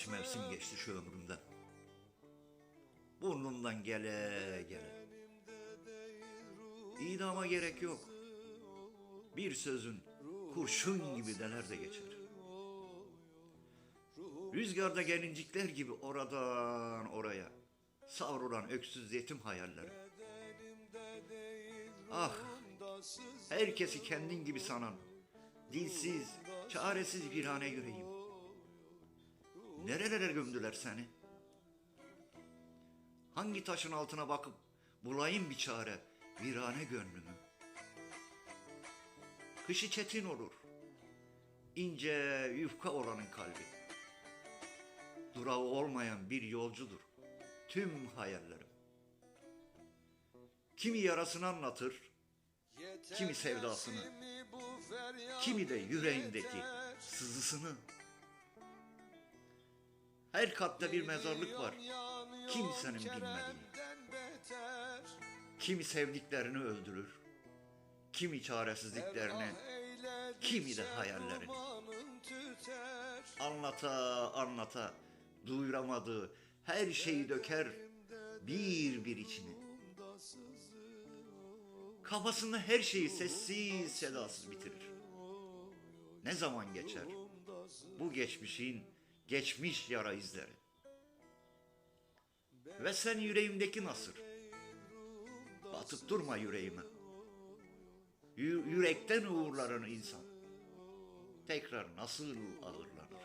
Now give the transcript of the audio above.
Kaç mevsim geçti şu ömrümden. Burnumdan gele gele. İdama gerek yok. Bir sözün kurşun gibi deler de geçer. Rüzgarda gelincikler gibi oradan oraya savrulan öksüz yetim hayallerim. Ah, herkesi kendin gibi sanan, dilsiz, çaresiz bir hane yüreğim. Nerelere gömdüler seni? Hangi taşın altına bakıp bulayım bir çare virane gönlümü? Kışı çetin olur, ince yufka olanın kalbi. Durağı olmayan bir yolcudur tüm hayallerim. Kimi yarasını anlatır, kimi sevdasını, kimi de yüreğindeki sızısını. Her katta bir mezarlık var, kimsenin bilmediği. Kimi sevdiklerini öldürür, kimi çaresizliklerini, kimi de hayallerini. Anlata anlata duyuramadığı her şeyi döker bir bir içine. Kafasında her şeyi sessiz sedasız bitirir. Ne zaman geçer? Bu geçmişin geçmiş yara izleri. Ve sen yüreğimdeki nasır. Batıp durma yüreğime. Yü- yürekten uğurlanır insan. Tekrar nasıl ağırlanır?